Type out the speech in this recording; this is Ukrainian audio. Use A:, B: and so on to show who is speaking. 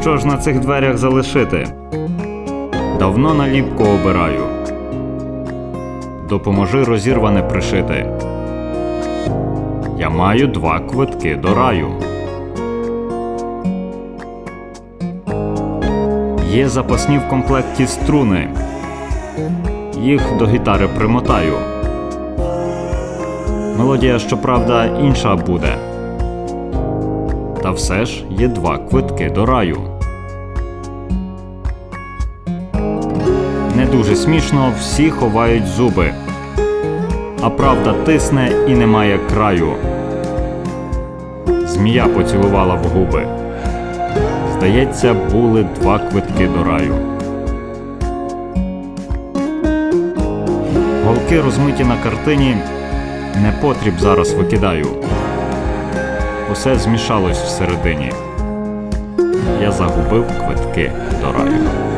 A: Що ж на цих дверях залишити? Давно наліпку обираю. Допоможи розірване пришити. Я маю два квитки до раю. Є запасні в комплекті струни. Їх до гітари примотаю. Мелодія, щоправда, інша буде. Та все ж є два квитки до раю. Не дуже смішно, всі ховають зуби. А правда тисне і немає краю. Змія поцілувала в губи. Здається, були два квитки до раю. Голки розмиті на картині. Непотріб зараз викидаю. Усе змішалось всередині. Я загубив квитки до раю.